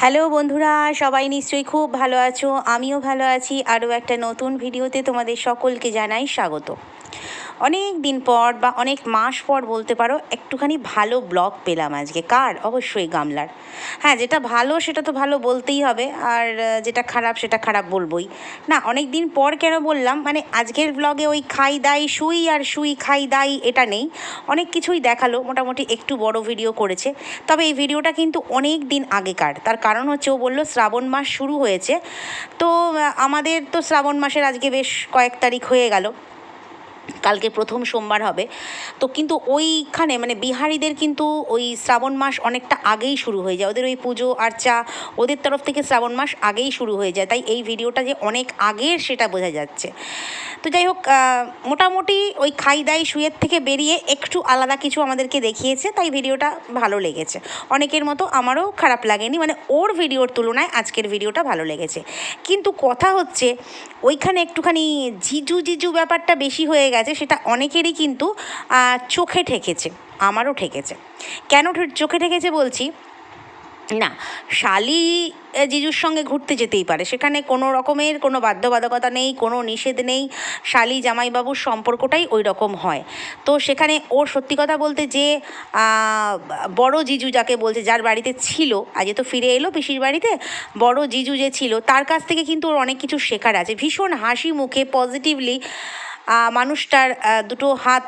Hello বন্ধুরা, সবাই নিশ্চয়ই খুব ভালো আছো। আমিও ভালো আছি। আরও একটা নতুন ভিডিওতে তোমাদের সকলকে জানাই স্বাগত। অনেক দিন পর বা অনেক মাস পর বলতে পারো, একটুখানি ভালো ব্লগ পেলাম আজকে। কার? অবশ্যই গামলার। হ্যাঁ যেটা ভালো সেটা তো ভালো বলতেই হবে, আর যেটা খারাপ সেটা খারাপ বলবোই। না, অনেক দিন পর কেন বললাম মানে আজকের ব্লগে ওই খাই দাই শুই আর শুই খাই দাই এটা নেই। অনেক কিছুই দেখাল, মোটামুটি একটু বড় ভিডিও করেছে। তবে এই ভিডিওটা কিন্তু অনেক দিন আগেকার। তার কারণ হচ্ছে ও বলল শ্রাবণ মাস শুরু হয়েছে। তো আমাদের তো শ্রাবণ মাসের আজকে বেশ কয়েক তারিখ হয়ে গেল। কালকে প্রথম সোমবার হবে। তো কিন্তু ওইখানে মানে বিহারিদের কিন্তু ওই শ্রাবণ মাস অনেকটা আগেই শুরু হয়ে যায়। ওদের ওই পুজো, আর্চা, ওদের তরফ থেকে শ্রাবণ মাস আগেই শুরু হয়ে যায়। তাই এই ভিডিওটা যে অনেক আগের সেটা বোঝা যাচ্ছে। তো যাই হোক মোটামুটি ওই খাই দাই শুয়ের থেকে বেরিয়ে একটু আলাদা কিছু আমাদেরকে দেখিয়েছে, তাই ভিডিওটা ভালো লেগেছে। অনেকের মতো আমারও খারাপ লাগেনি মানে ওর ভিডিওর তুলনায় আজকের ভিডিওটা ভালো লেগেছে। কিন্তু কথা হচ্ছে, ওইখানে একটুখানি জিজু জিজু ব্যাপারটা বেশি হয়ে গেছে সেটা অনেকেরই কিন্তু চোখে ঠেকেছে, আমারও ঠেকেছে। কেন চোখে ঠেকেছে বলছি, না, শালি জিজুর সঙ্গে ঘুরতে যেতেই পারে, সেখানে কোনো রকমের কোনো বাধ্যবাধকতা নেই, কোনো নিষেধ নেই, শালি জামাইবাবুর সম্পর্কটাই ওই রকম হয়। তো সেখানে ওর সত্যি কথা বলতে যে বড় জিজু যাকে বলছে, যার বাড়িতে ছিল, আজকে তো ফিরে এলো পিসির বাড়িতে, বড় জিজু যে ছিল, তার কাছ থেকে কিন্তু ওর অনেক কিছু শেখার আছে। ভীষণ হাসি মুখে পজিটিভলি মানুষটার দুটো হাত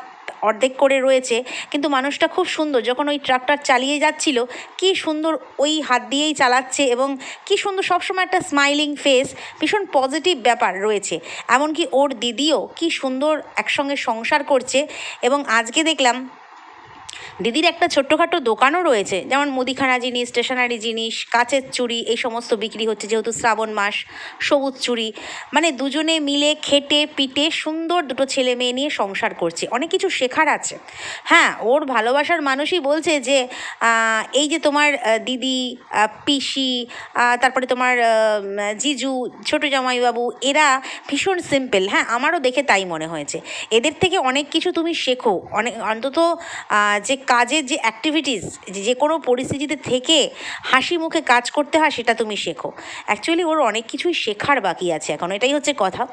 অর্ধেক করে রয়েছে, কিন্তু মানুষটা খুব সুন্দর। যখন ওই ট্রাক্টর চালিয়ে যাচ্ছিল, কি সুন্দর ওই হাত দিয়েই চালাচ্ছে এবং কি সুন্দর সবসময় একটা স্মাইলিং ফেস ভীষণ পজিটিভ ব্যাপার রয়েছে। এমনকি ওর দিদিও কি সুন্দর একসঙ্গে সংসার করছে এবং আজকে দেখলাম দিদির একটা ছোট্টখাটো দোকানও রয়েছে, যেমন মুদিখানা জিনিস, স্টেশনারি জিনিস, কাচের চুড়ি, এই সমস্ত বিক্রি হচ্ছে, যেহেতু শ্রাবণ মাস, সবুজ চুড়ি। মানে দুজনে মিলে খেটে, পিটে সুন্দর দুটো ছেলে মেয়ে নিয়ে সংসার করছে। অনেক কিছু শেখার আছে। হ্যাঁ ওর ভালোবাসার মানুষই বলছে যে এই যে তোমার দিদি পিসি তারপরে তোমার জিজু, ছোটো জামাইবাবু, এরা ভীষণ সিম্পল হ্যাঁ আমারও দেখে তাই মনে হয়েছে। এদের থেকে অনেক কিছু তুমি শেখো। অনেক অন্তত যে কাজের যে অ্যাক্টিভিটিস যে কোনো পরিস্থিতিতে থেকে হাসি মুখে কাজ করতে হয় সেটা তুমি শেখো। অ্যাকচুয়ালি ওর অনেক কিছুই শেখার বাকি আছে এখন, এটাই হচ্ছে কথা।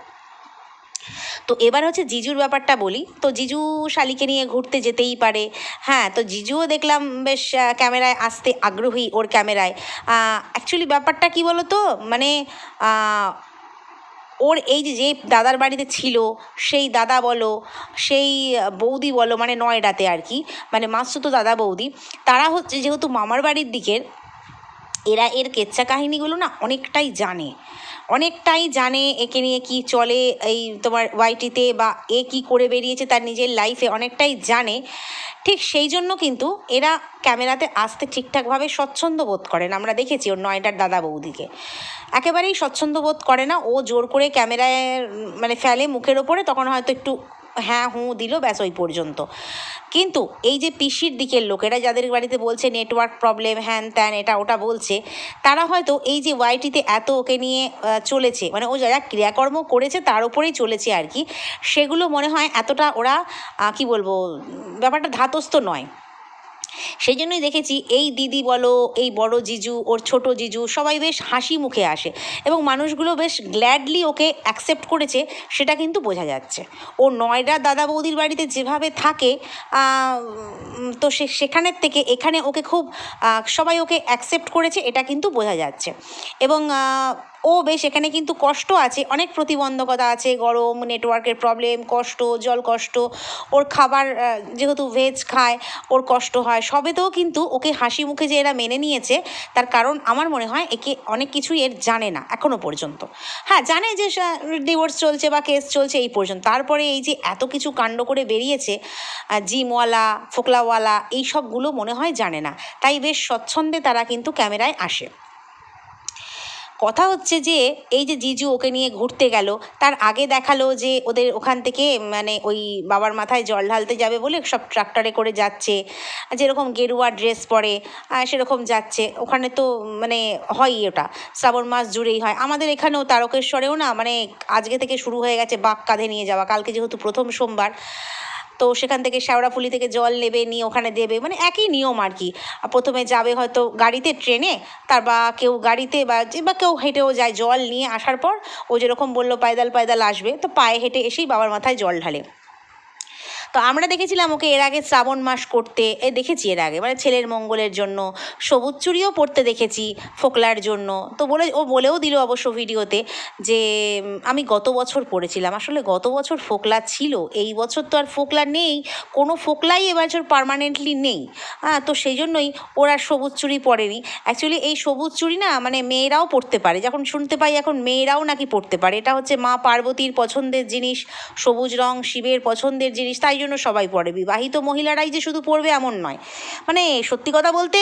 তো এবার হচ্ছে জিজুর ব্যাপারটা বলি। তো জিজু শালিকে নিয়ে ঘুরতে যেতেই পারে। হ্যাঁ তো জিজুও দেখলাম বেশ ক্যামেরায় আসতে আগ্রহী ওর ক্যামেরায়। অ্যাকচুয়ালি ব্যাপারটা কি বলো তো মানে ওর এই যে যে দাদার বাড়িতে ছিল, সেই দাদা বলো, সেই বৌদি বলো মানে নয়ডাতে আর কি মানে মাসুতো দাদা বৌদি, তারা হচ্ছে যেহেতু মামার বাড়ির দিকের, এরা এর কেচ্ছা কাহিনিগুলো না অনেকটাই জানে। অনেকটাই জানে একে নিয়ে কি চলে এই তোমার ওয়াইটিতে বা এ কি করে বেরিয়েছে তার নিজের লাইফে অনেকটাই জানে। ঠিক সেই জন্য কিন্তু এরা ক্যামেরাতে আসতে ঠিকঠাকভাবে স্বচ্ছন্দ বোধ করেন। আমরা দেখেছি ওর নয়টার দাদা বৌদিকে। একেবারেই স্বচ্ছন্দ বোধ করে না। ও জোর করে ক্যামেরায় মানে ফেলে মুখের ওপরে, তখন হয়তো একটু হ্যাঁ হুঁ দিল, ব্যাস ওই পর্যন্ত। কিন্তু এই যে পিসির দিকের লোকেরা যাদের বাড়িতে বলছে নেটওয়ার্ক প্রবলেম হ্যান ত্যান, এটা ওটা বলছে, তারা হয়তো এই যে ওয়াইটিতে এত ওকে নিয়ে চলেছে মানে ও যারা ক্রিয়াকর্ম করেছে তার উপরেই চলেছে আর কি, সেগুলো মনে হয় এতটা ওরা কি বলব ব্যাপারটা ধাতস্থ নয়। সেই জন্যই দেখেছি এই দিদি বলো, এই বড় জিজু, ওর ছোট জিজু সবাই বেশ হাসি মুখে আসে এবং মানুষগুলো বেশ গ্ল্যাডলি ওকে অ্যাকসেপ্ট করেছে, সেটা কিন্তু বোঝা যাচ্ছে। ও নয়ডা দাদা বৌদির বাড়িতে যেভাবে থাকে তো সে, সেখানের থেকে এখানে ওকে খুব সবাই ওকে অ্যাকসেপ্ট করেছে, এটা কিন্তু বোঝা যাচ্ছে। এবং ও বেশ, এখানে কিন্তু কষ্ট আছে, অনেক প্রতিবন্ধকতা আছে, গরম নেটওয়ার্কের প্রবলেম কষ্ট, জল কষ্ট, ওর খাবার যেহেতু ভেজ খায়, ওর কষ্ট হয়, সবেতেও কিন্তু ওকে হাসি মুখে যে এরা মেনে নিয়েছে, তার কারণ আমার মনে হয় একে অনেক কিছুই এর জানে না এখনও পর্যন্ত। হ্যাঁ জানে যে ডিভোর্স চলছে বা কেস চলছে এই পর্যন্ত, তারপরে এই যে এত কিছু কাণ্ড করে বেরিয়েছে জিমওয়ালা, ফোকলাওয়ালা, এই সবগুলো মনে হয় জানে না, তাই বেশ স্বচ্ছন্দে তারা কিন্তু ক্যামেরায় আসে। কথা হচ্ছে যে, এই যে জিজু ওকে নিয়ে ঘুরতে গেল, তার আগে দেখাল যে ওদের ওখান থেকে মানে ওই বাবার মাথায় জল ঢালতে যাবে বলে সব ট্রাক্টরে করে যাচ্ছে, যেরকম গেরুয়া ড্রেস পরে সেরকম যাচ্ছে। ওখানে তো মানে হয়ই ওটা, শ্রাবণ মাস জুড়েই হয়। আমাদের এখানেও তারকেশ্বরেও না মানে আজকে থেকে শুরু হয়ে গেছে বাঘ কাঁধে নিয়ে যাওয়া, কালকে যেহেতু প্রথম সোমবার তো সেখান থেকে শ্যাওড়াফুলি থেকে জল নেবে, নিয়ে ওখানে দেবে মানে একই নিয়ম আর কি। প্রথমে যাবে হয়তো গাড়িতে, ট্রেনে, তার বা কেউ গাড়িতে বা বা কেউ হেঁটেও যায় জল নিয়ে আসার পর ও যেরকম বলল, পায়দাল পায়দাল আসবে। তো পায়ে হেঁটে এসেই বাবার মাথায় জল ঢালে। তো আমরা দেখেছিলাম ওকে এর আগে শ্রাবণ মাস করতে, এ দেখেছি এর আগে মানে ছেলের মঙ্গলের জন্য, সবুজ চুড়িও পরতে দেখেছি ফোকলার জন্য। তো বলে, ও বলেও দিল অবশ্য ভিডিওতে যে আমি গত বছর পড়েছিলাম। আসলে গত বছর ফোকলা ছিল, এই বছর তো আর ফোকলা নেই, কোনো ফোকলাই এবছর পার্মানেন্টলি নেই। হ্যাঁ তো সেই জন্যই ওরা সবুজ চুড়ি পরেনি। অ্যাকচুয়ালি এই সবুজ চুড়ি না মানে মেয়েরাও পরতে পারে। যখন শুনতে পাই এখন মেয়েরাও নাকি পরতে পারে। এটা হচ্ছে মা পার্বতীর পছন্দের জিনিস, সবুজ রং, শিবের পছন্দের জিনিস, তাই জন্য সবাই পড়ে। বিবাহিত মহিলারাই যে শুধু পড়বে এমন নয়। মানে সত্যি কথা বলতে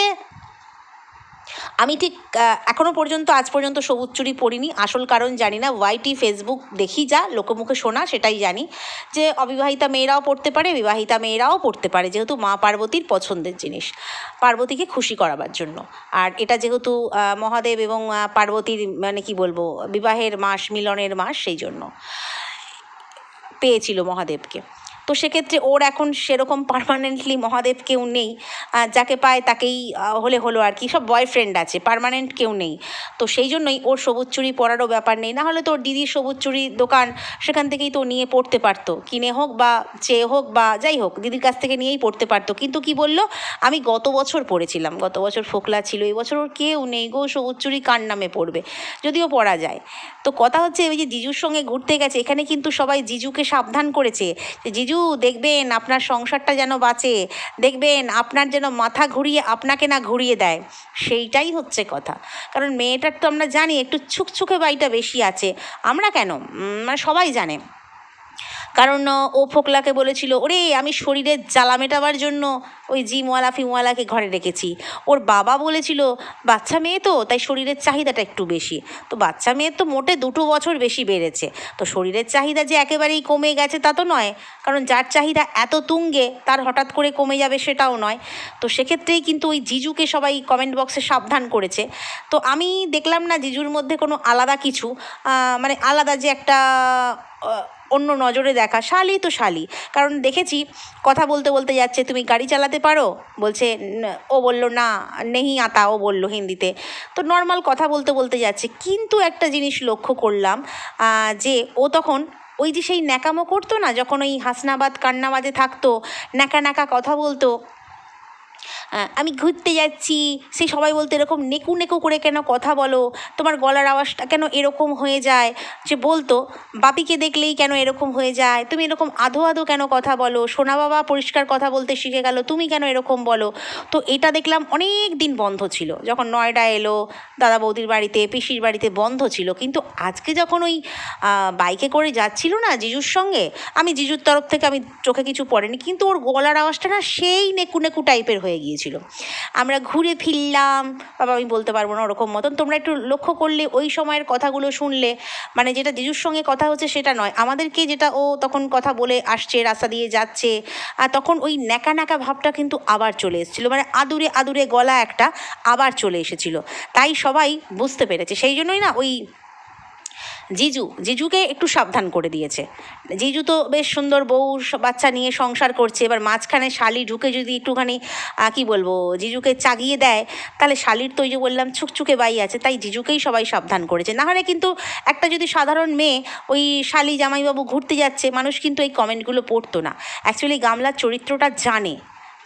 আমি ঠিক আহ, এখনও পর্যন্ত আজ পর্যন্ত সবুজ চুরি পরিনি। আসল কারণ জানি না। ওয়াইটি ফেসবুক দেখি যা লোকমুখে শোনা সেটাই জানি। যে অবিবাহিতা মেয়েরাও পড়তে পারে বিবাহিতা মেয়েরাও পড়তে পারে যেহেতু মা পার্বতীর পছন্দের জিনিস পার্বতীকে খুশি করাবার জন্য। আর এটা যেহেতু মহাদেব এবং পার্বতীর মানে কি বলব বিবাহের মাস মিলনের মাস সেই জন্য। পেয়েছিল মহাদেবকে। তো সেক্ষেত্রে ওর এখন সেরকম পার্মানেন্টলি মহাদেব কেউ নেই। যাকে পায় তাকেই হলে হলো আর কি। সব বয়ফ্রেন্ড আছে পার্মানেন্ট কেউ নেই। তো সেই জন্যই ওর সবুজ চুরি পরারও ব্যাপার নেই। না হলে তো ওর দিদির সবুজ চুড়ির দোকান, সেখান থেকেই তো নিয়ে পড়তে পারতো। কিনে হোক বা চেয়ে হোক বা যাই হোক, দিদির কাছ থেকে নিয়েই পড়তে পারতো। কিন্তু কি বলল? আমি গত বছর পড়েছিলাম। গত বছর ফোকলা ছিল, এই বছর ওর কেউ নেই গো। সবুজ চুরি কার নামে পড়বে? যদিও পড়া যায়। তো কথা হচ্ছে, ওই যে জিজুর সঙ্গে ঘুরতে গেছে, এখানে কিন্তু সবাই জিজুকে সাবধান করেছে। যে জিজু দেখবেন আপনার সংসারটা যেন বাঁচে। দেখবেন আপনার যেন মাথা ঘুরিয়ে আপনাকে না ঘুরিয়ে দেয়। সেইটাই হচ্ছে কথা। কারণ মেয়েটার তো আমরা জানি একটু ছুকছুকে বাড়িটা বেশি আছে। আমরা কেন? মানে সবাই জানে। কারণ ও ফোকলাকে বলেছিল, ওরে, আমি শরীরের জ্বালা মেটাবার জন্য ওই জিমওয়ালা ফিমওয়ালাকে ঘরে রেখেছি। ওর বাবা বলেছিল, বাচ্চা মেয়ে তো, তাই শরীরের চাহিদাটা একটু বেশি। তো বাচ্চা মেয়ের তো মোটে দুটো বছর বেশি বেড়েছে। তো শরীরের চাহিদা যে একেবারেই কমে গেছে তা তো নয়, কারণ যার চাহিদা এত তুঙ্গে, তার হঠাৎ করে কমে যাবে সেটাও নয়। তো সেক্ষেত্রেই কিন্তু ওই জিজুকে সবাই কমেন্ট বক্সে সাবধান করেছে। তো আমি দেখলাম না জিজুর মধ্যে কোনো আলাদা কিছু মানে আলাদা যে একটা অন্য নজরে দেখা শালি তো শালি। কারণ দেখেছি, কথা বলতে বলতে যাচ্ছে, তুমি গাড়ি চালাতে পারো? বলছে ও বলল, না নেহি আতা। ও বলল হিন্দিতে। তো নর্মাল কথা বলতে বলতে যাচ্ছে। কিন্তু একটা জিনিস লক্ষ্য করলাম যে ও তখন ওই যে সেই ন্যাকামো করতো না, যখন ওই হাসনাবাদ কান্নাবাদে থাকতো, ন্যাকা ন্যাকা কথা বলতো আমি ঘুরতে যাচ্ছি সে সবাই বলতো এরকম নেকু নেকু করে কেন কথা বলো? তোমার গলার আওয়াজটা কেন এরকম হয়ে যায়? যে বলতো, বাপিকে দেখলেই কেন এরকম হয়ে যায়? তুমি এরকম আধো আধো কেন কথা বলো? সোনা বাবা পরিষ্কার কথা বলতে শিখে গেল, তুমি কেন এরকম বলো? তো এটা দেখলাম অনেক দিন বন্ধ ছিল। যখন নয়ডা এলো, দাদা বৌদির বাড়িতে, পিসির বাড়িতে বন্ধ ছিল। কিন্তু আজকে যখন ওই বাইকে করে যাচ্ছিল না জিজুর সঙ্গে, আমি জিজুর তরফ থেকে আমি চোখে কিছু পড়েনি। কিন্তু ওর গলার আওয়াজটা না সেই নেকু নেকু টাইপের হয়ে গিয়েছিল। আমরা ঘুরে ফিরলাম, বাবা আমি বলতে পারব না ওরকম মতন। তোমরা একটু লক্ষ্য করলে ওই সময়ের কথাগুলো শুনলে মানে যেটা জিজুর সঙ্গে কথা হচ্ছে সেটা নয়। আমাদেরকে যেটা ও তখন কথা বলে আসছে, রাস্তা দিয়ে যাচ্ছে, আর তখন ওই ন্যাকা ন্যাকা ভাবটা কিন্তু আবার চলে এসেছিল। মানে আদুরে আদুরে গলা একটা আবার চলে এসেছিল। তাই সবাই বুঝতে পেরেছে। সেই জন্যই না ওই জিজু, জিজুকে একটু সাবধান করে দিয়েছে। জিজু তো বেশ সুন্দর বউ বাচ্চা নিয়ে সংসার করছে। এবার মাঝখানে শালি ঢুকে যদি একটুখানি কি বলব, জিজুকে চাগিয়ে দেয়, তাহলে শালির তো ওই যে বললাম, ছুকছুকে বাই আছে, তাই জিজুকেই সবাই সাবধান করেছে। নাহলে কিন্তু একটা যদি সাধারণ মেয়ে ওই শালি জামাইবাবু ঘুরতে যাচ্ছে, মানুষ কিন্তু এই কমেন্টগুলো পড়তো না। অ্যাকচুয়ালি গামলার চরিত্রটা জানে।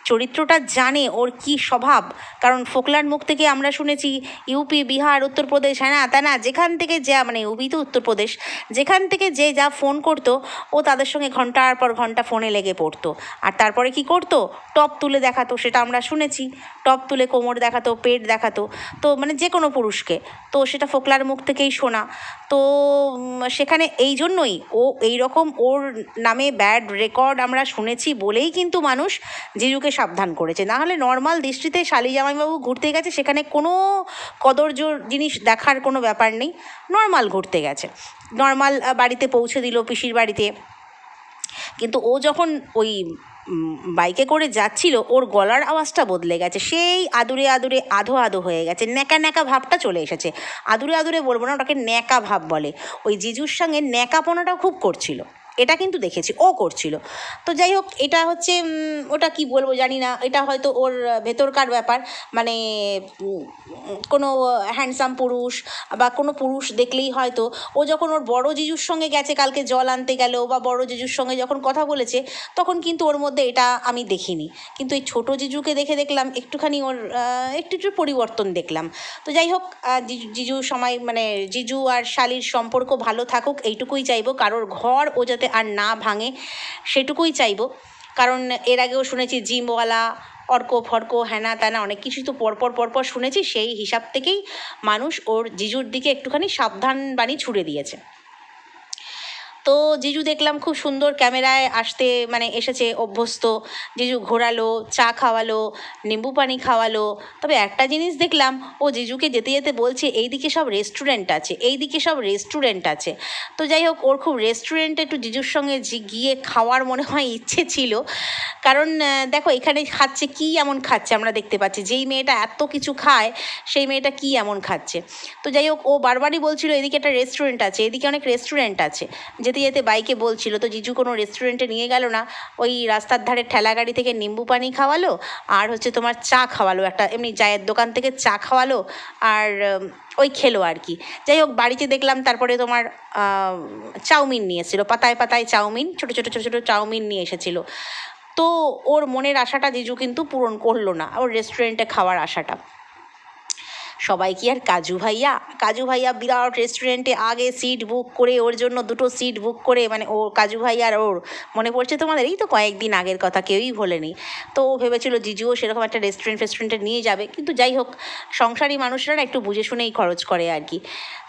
চরিত্রটা জানে ওর কি স্বভাব। কারণ ফোকলার মুখ থেকে আমরা শুনেছি, ইউপি, বিহার, উত্তরপ্রদেশ হ্যাঁ না, তা না, যেখান থেকে যা মানে ইউপি তো উত্তরপ্রদেশ, যেখান থেকে যে যা ফোন করতো, ও তাদের সঙ্গে ঘণ্টার পর ঘণ্টা ফোনে লেগে পড়তো। আর তারপরে কি করতো? টপ তুলে দেখাতো, সেটা আমরা শুনেছি। টপ তুলে কোমর দেখাতো, পেট দেখাতো, তো মানে যে কোনো পুরুষকে। তো সেটা ফোকলার মুখ থেকেই শোনা। তো সেখানে এই জন্যই ও এই রকম ওর নামে ব্যাড রেকর্ড আমরা শুনেছি বলেই কিন্তু মানুষ জিজুকে সাবধান করেছে। না হলে নর্মাল দৃষ্টিতে শালি জামাইবাবু ঘুরতে গেছে, সেখানে কোনো কদর্য জিনিস দেখার কোনো ব্যাপার নেই। নর্মাল ঘুরতে গেছে। নর্মাল বাড়িতে পৌঁছে দিল পিসির বাড়িতে। কিন্তু ও যখন ওই বাইকে করে যাচ্ছিল, ওর গলার আওয়াজটা বদলে গেছে। সেই আদুরে আদুরে আধো আধো হয়ে গেছে। ন্যাকা ন্যাকা ভাবটা চলে এসেছে। আদুরে আদুরে বলব না, ওটাকে ন্যাকা ভাব বলে। ওই জিজুর সঙ্গে ন্যাকাপনাটা খুব করছিল। এটা কিন্তু দেখেছি, ও করছিল। তো যাই হোক, এটা হচ্ছে ওটা কি বলব জানি না, এটা হয়তো ওর ভেতরকার ব্যাপার মানে কোনো হ্যান্ডসাম পুরুষ বা কোনো পুরুষ দেখলেই হয়তো, ও যখন ওর বড় জিজুর সঙ্গে গেছে, কালকে জল আনতে গেল, বা বড় জিজুর সঙ্গে যখন কথা বলেছে, তখন কিন্তু ওর মধ্যে এটা আমি দেখিনি। কিন্তু এই ছোট জিজুকে দেখে দেখলাম, একটুখানি ওর একটু একটু পরিবর্তন দেখলাম। তো যাই হোক জিজু সময় মানে জিজু আর শালির সম্পর্ক ভালো থাকুক, এইটুকুই চাইব, কারোর ঘর ও যাতে আর না ভাঙে, সেটুকুই চাইব। কারণ এর আগেও শুনেছি, জিমওয়ালা, অর্ক, ফর্ক হ্যানা ত্যানা অনেক কিছুই তো পরপর পরপর শুনেছি, সেই হিসাব থেকেই মানুষ ওর জিজুর দিকে একটুখানি সাবধান বাণী ছুড়ে দিয়েছে। তো জিজু দেখলাম খুব সুন্দর ক্যামেরায় আসতে মানে এসেছে অভ্যস্ত। জিজু ঘোরালো, চা খাওয়ালো, নিম্বু পানি খাওয়ালো। তবে একটা জিনিস দেখলাম, ও জিজুকে যেতে যেতে বলছে, এইদিকে সব রেস্টুরেন্ট আছে, এইদিকে সব রেস্টুরেন্ট আছে। তো যাই হোক, ওর খুব রেস্টুরেন্টে একটু জিজুর সঙ্গে গিয়ে খাওয়ার মনে হয় ইচ্ছে ছিল। কারণ দেখো, এখানে খাচ্ছে, কি এমন খাচ্ছে আমরা দেখতে পাচ্ছি। যেই মেয়েটা এত কিছু খায়, সেই মেয়েটা কি এমন খাচ্ছে? তো যাই হোক, ও বারবারই বলছিল এদিকে একটা রেস্টুরেন্ট আছে এদিকে অনেক রেস্টুরেন্ট আছে। যেতে যেতে যেতে বাইকে বলছিল, তো জিজু কোনো রেস্টুরেন্টে নিয়ে গেল না? ওই রাস্তার ধারে ঠেলা গাড়ি থেকে নিম্বু পানি খাওয়ালো, আর হচ্ছে তোমার চা খাওয়ালো, একটা এমনি চায়ের দোকান থেকে চা খাওয়ালো, আর ওই খেলো আর কি। যাই হোক, বাড়িতে দেখলাম তারপরে তোমার চাউমিন নিয়ে এসেছিল, পাতায় পাতায় চাউমিন, ছোটো ছোটো ছোটো ছোটো চাউমিন নিয়ে এসেছিল। তো ওর মনের আশাটা জিজু কিন্তু পূরণ করল না, ওর রেস্টুরেন্টে খাওয়ার আশাটা। সবাই কি আর কাজু ভাইয়া? কাজু ভাইয়া বিরাট রেস্টুরেন্টে আগে সিট বুক করে ওর জন্য দুটো সিট বুক করে মানে ও কাজু ভাইয়া আর ওর মনে পড়ছে তোমাদের? এই তো কয়েকদিন আগের কথা, কেউই ভোলেনি। তো ও ভেবেছিল জিজুও সেরকম একটা রেস্টুরেন্ট ফেস্টুরেন্টে নিয়ে যাবে। কিন্তু যাই হোক, সংসারী মানুষরা না একটু বুঝে শুনেই খরচ করে আর কি।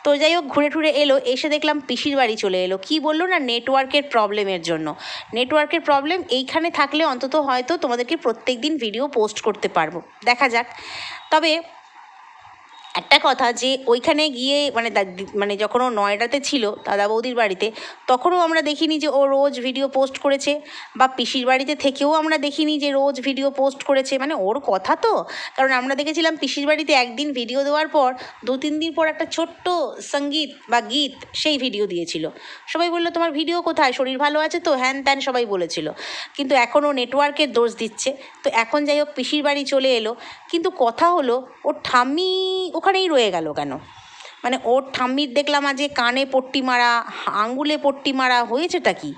তো যাই হোক, ঘুরে টুরে এলো, এসে দেখলাম পিসির বাড়ি চলে এলো। কি বলল না নেটওয়ার্কের প্রবলেমের জন্য? নেটওয়ার্কের প্রবলেম এইখানে থাকলে অন্তত হয়তো তোমাদেরকে প্রত্যেক দিন ভিডিও পোস্ট করতে পারব। দেখা যাক। তবে একটা কথা যে ওইখানে গিয়ে মানে মানে যখন ও নয়ডাতে ছিল দাদা বৌদির বাড়িতে, তখনও আমরা দেখিনি যে ও রোজ ভিডিও পোস্ট করেছে বা পিসির বাড়িতে থেকেও আমরা দেখিনি যে রোজ ভিডিও পোস্ট করেছে। মানে ওর কথা তো। কারণ আমরা দেখেছিলাম পিসির বাড়িতে একদিন ভিডিও দেওয়ার পর দু তিন দিন পর একটা ছোট্ট সংগীত বা গীত সেই ভিডিও দিয়েছিল। সবাই বলল, তোমার ভিডিও কোথায়? শরীর ভালো আছে তো? হ্যান ত্যান সবাই বলেছিল। কিন্তু এখনও নেটওয়ার্কের দোষ দিচ্ছে। তো এখন যাই হোক, পিসির বাড়ি চলে এলো। কিন্তু কথা হলো ওর ঠাম্মি ওখানেই রয়ে গেল কেন? মানে ওর ঠাম্মির দেখলাম আজকে কানে পট্টি মারা, আঙ্গুলে পট্টি মারা, হয়েছেটা কি?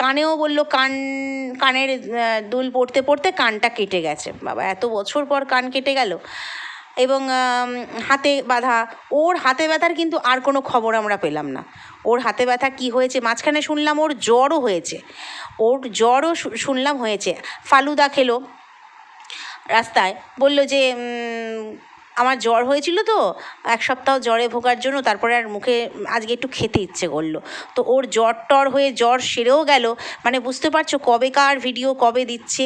কানেও বলল, কান, কানের দুল পড়তে পড়তে কানটা কেটে গেছে। বাবা, এত বছর পর কান কেটে গেল। এবং হাতে বাঁধা ওর হাতে ব্যথার কিন্তু আর কোনো খবর আমরা পেলাম না। ওর হাতে ব্যথা কি হয়েছে মাঝখানে শুনলাম, ওর জ্বরও হয়েছে। ওর জ্বরও শুনলাম হয়েছে। ফালুদা খেলো রাস্তায়, বলল যে আমার জ্বর হয়েছিল তো, এক সপ্তাহ জ্বরে ভোগার জন্য তারপরে আর মুখে আজকে একটু খেতে ইচ্ছে করল। তো ওর জ্বর টর হয়ে জ্বর সেরেও গেল। মানে বুঝতে পারছ কবে কার ভিডিও কবে দিচ্ছে?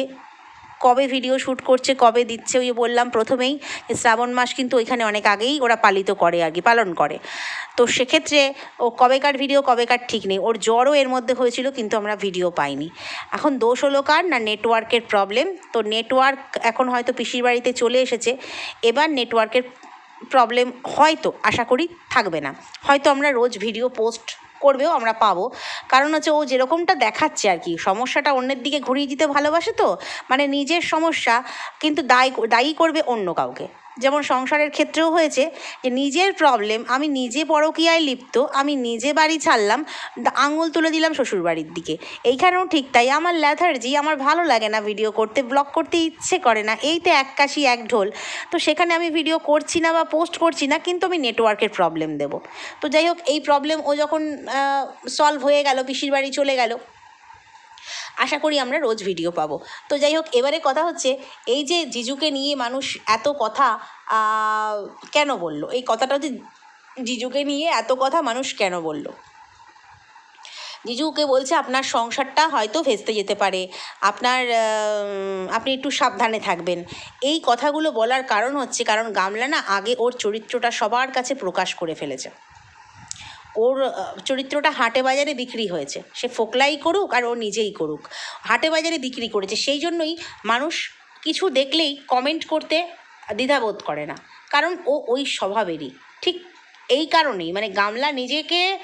কবে ভিডিও শ্যুট করছে, কবে দিচ্ছে, ওই বললাম প্রথমেই শ্রাবণ মাস কিন্তু ওইখানে অনেক আগেই ওরা পালিত করে আর কি, পালন করে। তো সেক্ষেত্রে ও কবেকার ভিডিও কবেকার ঠিক নেই। ওর জ্বরও এর মধ্যে হয়েছিল কিন্তু আমরা ভিডিও পাইনি। এখন দোষ হলো কার না নেটওয়ার্কের প্রবলেম তো নেটওয়ার্ক এখন হয়তো পিসির বাড়িতে চলে এসেছে। এবার নেটওয়ার্কের প্রবলেম হয়তো, আশা করি থাকবে না। হয়তো আমরা রোজ ভিডিও পোস্ট করবেও আমরা পাবো। কারণ হচ্ছে ও যেরকমটা দেখাচ্ছে আর কি, সমস্যাটা অন্যের দিকে ঘুরিয়ে দিতে ভালোবাসে তো মানে নিজের সমস্যা কিন্তু দায়ী দায়ী করবে অন্য কাউকে। যেমন সংসারের ক্ষেত্রেও হয়েছে যে নিজের প্রবলেম আমি নিজে পরকীয়ায় লিপ্ত, আমি নিজে বাড়ি ছাড়লাম, আঙুল তুলে দিলাম শ্বশুর বাড়ির দিকে। এইখানেও ঠিক তাই, আমার ল্যাথার্জি আমার ভালো লাগে না ভিডিও করতে ব্লগ করতে ইচ্ছে করে না এই তো এক কাশি, এক ঢোল। তো সেখানে আমি ভিডিও করছি না বা পোস্ট করছি না, কিন্তু আমি নেটওয়ার্কের প্রবলেম দেবো। তো যাই হোক, এই প্রবলেম ও যখন সলভ হয়ে গেল, পিসির বাড়ি চলে গেল আশা করি আমরা রোজ ভিডিও পাবো। তো যাই হোক, এবারে কথা হচ্ছে, এই যে জিজুকে নিয়ে মানুষ এত কথা কেন বলল? এই কথাটা হচ্ছে জিজুকে নিয়ে এত কথা মানুষ কেন বলল? জিজুকে বলছে, আপনার সংসারটা হয়তো ভেস্তে যেতে পারে। আপনার আপনি একটু সাবধানে থাকবেন। এই কথাগুলো বলার কারণ হচ্ছে, কারণ গামলা না আগে ওর চরিত্রটা সবার কাছে প্রকাশ করে ফেলেছে। ওর চরিত্রটা হাটে বাজারে বিক্রি হয়েছে। সে ফোকলাই করুক আর ও নিজেই করুক। হাটে বাজারে বিক্রি করেছে। সেই জন্যই মানুষ কিছু দেখলেই কমেন্ট করতে দ্বিধাবোধ করে না। কারণ ও ওই স্বভাবেরই। ঠিক এই কারণেই। মানে গামলা নিজেকে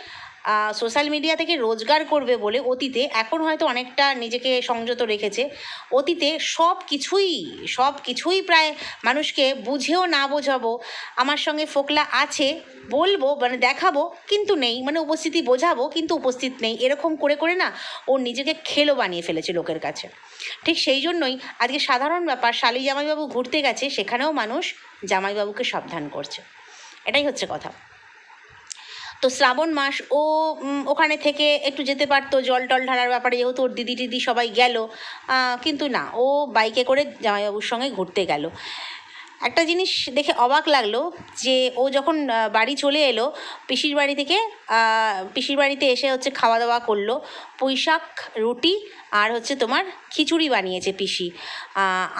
সোশ্যাল মিডিয়া থেকে রোজগার করবে বলে অতীতে এখন হয়তো অনেকটা নিজেকে সংযত রেখেছে। অতীতে সব কিছুই সব কিছুই প্রায় মানুষকে বুঝেও না বোঝাবো, আমার সঙ্গে ফোকলা আছে, বলব মানে দেখাবো, কিন্তু নেই মানে উপস্থিতি বোঝাবো, কিন্তু উপস্থিত নেই, এরকম করে করে না ও নিজেকে খেলো বানিয়ে ফেলেছে লোকের কাছে। ঠিক সেই জন্যই আজকে সাধারণ ব্যাপার, শালি জামাইবাবু ঘুরতে গেছে, সেখানেও মানুষ জামাইবাবুকে সাবধান করছে। এটাই হচ্ছে কথা। তো শ্রাবণ মাস, ও ওখানে থেকে একটু যেতে পারতো, জল টল ঢালার ব্যাপারে যেহেতু ওর দিদি টিদি সবাই গেল কিন্তু না, ও বাইকে করে জামাইবাবুর সঙ্গে ঘুরতে গেল। একটা জিনিস দেখে অবাক লাগল যে, ও যখন বাড়ি চলে এলো, পিসির বাড়ি থেকে পিসির বাড়িতে এসে হচ্ছে খাওয়া দাওয়া করল, পুঁইশাক, রুটি আর হচ্ছে তোমার খিচুড়ি বানিয়েছে পিসি।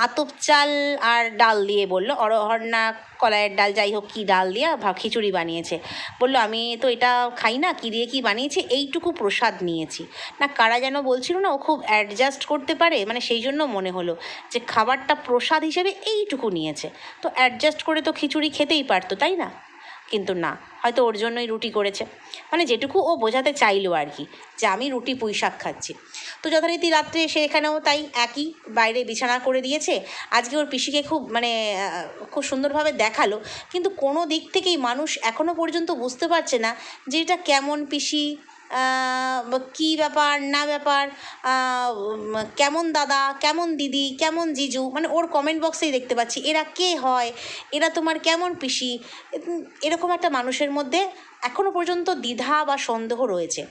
আতপ চাল আর ডাল দিয়ে বলল অরহর না কলাইয়ের ডাল, যাই হোক কী ডাল দিয়ে খিচুড়ি বানিয়েছে। বলল, আমি তো এটা খাই না, কী দিয়ে কী বানিয়েছে, এইটুকু প্রসাদ নিয়েছি। না, কারা যেন বলছিল না, ও খুব অ্যাডজাস্ট করতে পারে মানে সেই জন্য মনে হলো যে খাবারটা প্রসাদ হিসেবে এইটুকু নিয়েছে। তো অ্যাডজাস্ট করে তো খিচুড়ি খেতেই পারতো, তাই না? কিন্তু না, হয়তো ওর জন্যই রুটি করেছে। মানে যেটুকু ও বোঝাতে চাইলো আর কি, যে আমি রুটি পুঁই শাক খাচ্ছি। তো যথারীতি রাত্রে সে এখানেও তাই একই বাইরে বিছানা করে দিয়েছে। আজকে ওর পিসিকে খুব মানে খুব সুন্দরভাবে দেখাল। কিন্তু কোনো দিক থেকেই মানুষ এখনও পর্যন্ত বুঝতে পারছে না যে এটা কেমন পিসি কী ব্যাপার, না ব্যাপার কেমন দাদা, কেমন দিদি, কেমন জিজু? মানে ওর কমেন্ট বক্সেই দেখতে পাচ্ছি। এরা কে হয়? এরা তোমার কেমন পিসি? এরকম একটা মানুষের মধ্যে এখনও পর্যন্ত দ্বিধা বা সন্দেহ রয়েছে।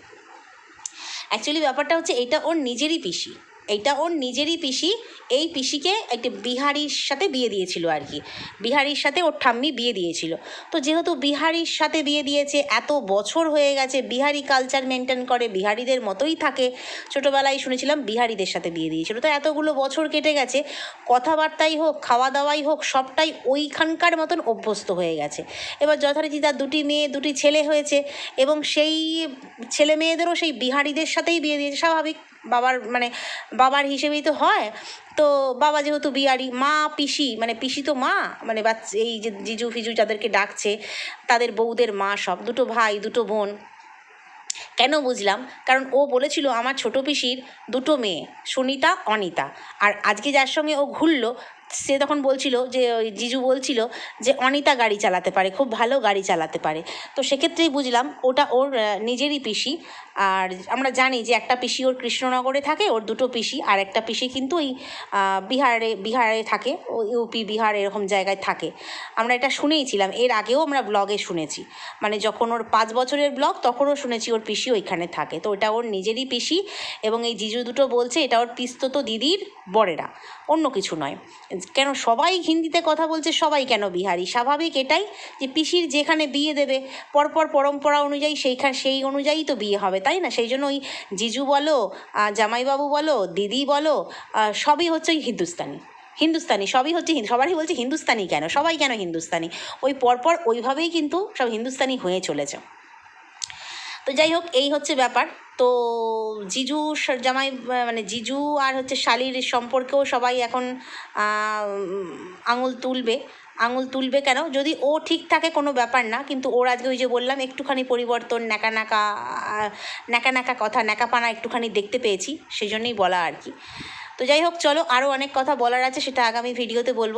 অ্যাকচুয়ালি ব্যাপারটা হচ্ছে এটা ওর নিজেরই পিসি। এইটা ওর নিজেরই পিসি। এই পিসিকে একটি বিহারির সাথে বিয়ে দিয়েছিল আর কি। বিহারির সাথে ওর ঠাম্মি বিয়ে দিয়েছিল। তো যেহেতু বিহারির সাথে বিয়ে দিয়েছে, এত বছর হয়ে গেছে, বিহারি কালচার মেনটেন করে, বিহারিদের মতোই থাকে। ছোটোবেলায় শুনেছিলাম বিহারিদের সাথে বিয়ে দিয়েছিল। তো এতগুলো বছর কেটে গেছে, কথাবার্তাই হোক খাওয়া দাওয়াই হোক, সবটাই ওইখানকার মতন অভ্যস্ত হয়ে গেছে। এবার যথারীতি তার দুটি মেয়ে, দুটি ছেলে হয়েছে এবং সেই ছেলে মেয়েদেরও সেই বিহারিদের সাথেই বিয়ে দিয়েছে। স্বাভাবিক বাবার মানে বাবার হিসেবেই তো হয়। তো বাবা যেহেতু বিহারি মা পিসি মানে পিসি তো মা মানে বাচ্চা, এই যে জিজু ফিজু যাদেরকে ডাকছে, তাদের বউদের মা সব, দুটো ভাই, দুটো বোন। কেন বুঝলাম? কারণ ও বলেছিল আমার ছোট পিসির দুটো মেয়ে, সুনিতা, অনিতা। আর আজকে যার সঙ্গে ও ঘুরলো সে তখন বলছিল যে, ওই জিজু বলছিল যে, অনিতা গাড়ি চালাতে পারে, খুব ভালো গাড়ি চালাতে পারে। তো সেক্ষেত্রেই বুঝলাম ওটা ওর নিজেরই পিসি। আর আমরা জানি যে, একটা পিসি ওর কৃষ্ণনগরে থাকে, ওর দুটো পিসি। আর একটা পিসি কিন্তু ওই বিহারে বিহারে থাকে, ও ইউপি বিহার এরকম জায়গায় থাকে। আমরা এটা শুনেইছিলাম, এর আগেও আমরা ব্লগে শুনেছি। মানে যখন ওর পাঁচ বছরের ব্লগ, তখনও শুনেছি ওর পিসি ওইখানে থাকে। তো ওটা ওর নিজেরই পিসি এবং এই জিজু দুটো বলছে, এটা ওর পিস্তত দিদির বরেরা, অন্য কিছু নয়। কেন সবাই হিন্দিতে কথা বলছে, সবাই কেন বিহারি? স্বাভাবিক এটাই যে পিসির যেখানে বিয়ে দেবে, পরপর পরম্পরা অনুযায়ী সেইখানে সেই অনুযায়ী তো বিয়ে হবে, তাই না? সেই জন্য ওই জিজু বলো জামাইবাবু বলো, দিদি বলো সবই হচ্ছে ওই হিন্দুস্তানি। হিন্দুস্তানি, সবই হচ্ছে সবারই বলছে হিন্দুস্তানি কেন? সবাই কেন হিন্দুস্তানি? ওই পরপর ওইভাবেই কিন্তু সব হিন্দুস্তানি হয়ে চলেছে। তো যাই হোক, এই হচ্ছে ব্যাপার। তো জিজু জামাই মানে জিজু আর হচ্ছে শালির সম্পর্কেও সবাই এখন আঙুল তুলবে। আঙুল তুলবে কেন? যদি ও ঠিক থাকে কোনো ব্যাপার না, কিন্তু ওর আজকে ওই যে বললাম, একটুখানি পরিবর্তন, ন্যাকা ন্যাকা ন্যাকা ন্যাকা কথা ন্যাকাপানা একটুখানি দেখতে পেয়েছি, সেই জন্যই বলা আর কি। তো যাই হোক, চলো আরও অনেক কথা বলার আছে, সেটা আগামী ভিডিওতে বলব।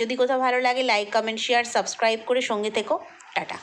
যদি কোথাও ভালো লাগে লাইক কমেন্ট শেয়ার সাবস্ক্রাইব করে সঙ্গে থেকো। টাটা।